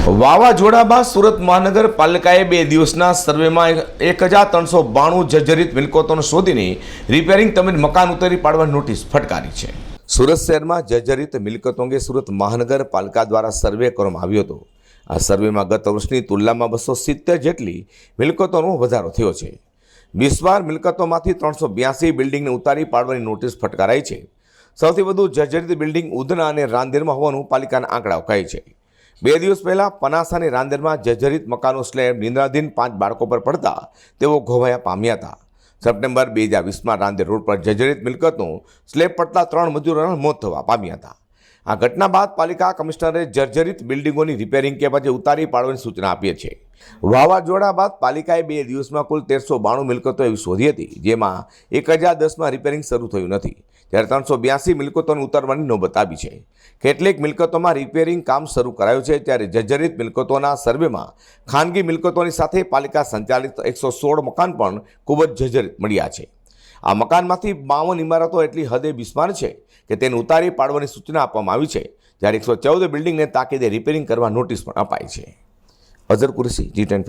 વાવાઝોડામાં સુરત મહાનગરપાલિકાએ બે દિવસના સર્વેમાં એક હજાર ત્રણસો બાણું જર્જરિત મિલકતોને શોધીને રિપેરિંગ તેમજ મકાન ઉતારી પાડવાની નોટિસ ફટકારી છે. સુરત શહેરમાં જર્જરિત મિલકતો અંગે સુરત મહાનગરપાલિકા દ્વારા સર્વે કરવામાં આવ્યો હતો. આ સર્વેમાં ગત વર્ષની તુલનામાં બસો સિત્તેર જેટલી મિલકતોનો વધારો થયો છે. બિસ્વાર મિલકતોમાંથી ત્રણસો બ્યાસી બિલ્ડિંગને ઉતારી પાડવાની નોટિસ ફટકારાઈ છે. સૌથી વધુ જર્જરિત બિલ્ડિંગ ઉધના અને રાંદેરમાં હોવાનું પાલિકાના આંકડાઓ કહે છે. બે દિવસ પહેલાં પનાસાની રાંદેરમાં જર્જરિત મકાનો સ્લેબ નિંદ્રાધીન પાંચ બાળકો પર પડતા તેઓ ઘોવાયા પામ્યા હતા. સપ્ટેમ્બર બે હજાર વીસમાં રાંદેર રોડ પર જર્જરિત મિલકતનું સ્લેબ પડતા ત્રણ મજૂરોના મોત થવા પામ્યા હતા. આ ઘટના બાદ પાલિકા કમિશનરે જર્જરિત બિલ્ડિંગોની રિપેરિંગ કે પછી ઉતારી પાડવાની સૂચના આપી છે. વાવાઝોડા બાદ પાલિકાએ બે દિવસમાં કુલ તેરસો બાણું મિલકતો એવી શોધી હતી, જેમાં એક હજાર દસમાં રિપેરિંગ શરૂ થયું નથી. જ્યારે ત્રણસો બ્યાસી મિલકતોને ઉતારવાની નોબત આવી છે. કેટલીક મિલકતોમાં રિપેરિંગ કામ શરૂ કરાયું છે, ત્યારે જર્જરિત મિલકતોના સર્વેમાં ખાનગી મિલકતોની સાથે પાલિકા સંચાલિત એકસો સોળ મકાન પણ ખૂબ જ જર્જરિત મળ્યા છે. આ મકાનમાંથી બાવન ઇમારતો એટલી હદે બિસ્માર છે કે તેને ઉતારી પાડવાની સૂચના આપવામાં આવી છે, જ્યારે એકસો ચૌદ બિલ્ડિંગને તાકીદે રિપેરિંગ કરવા નોટિસ પણ અપાઈ છે. અઝર કુરેશી જી ટેન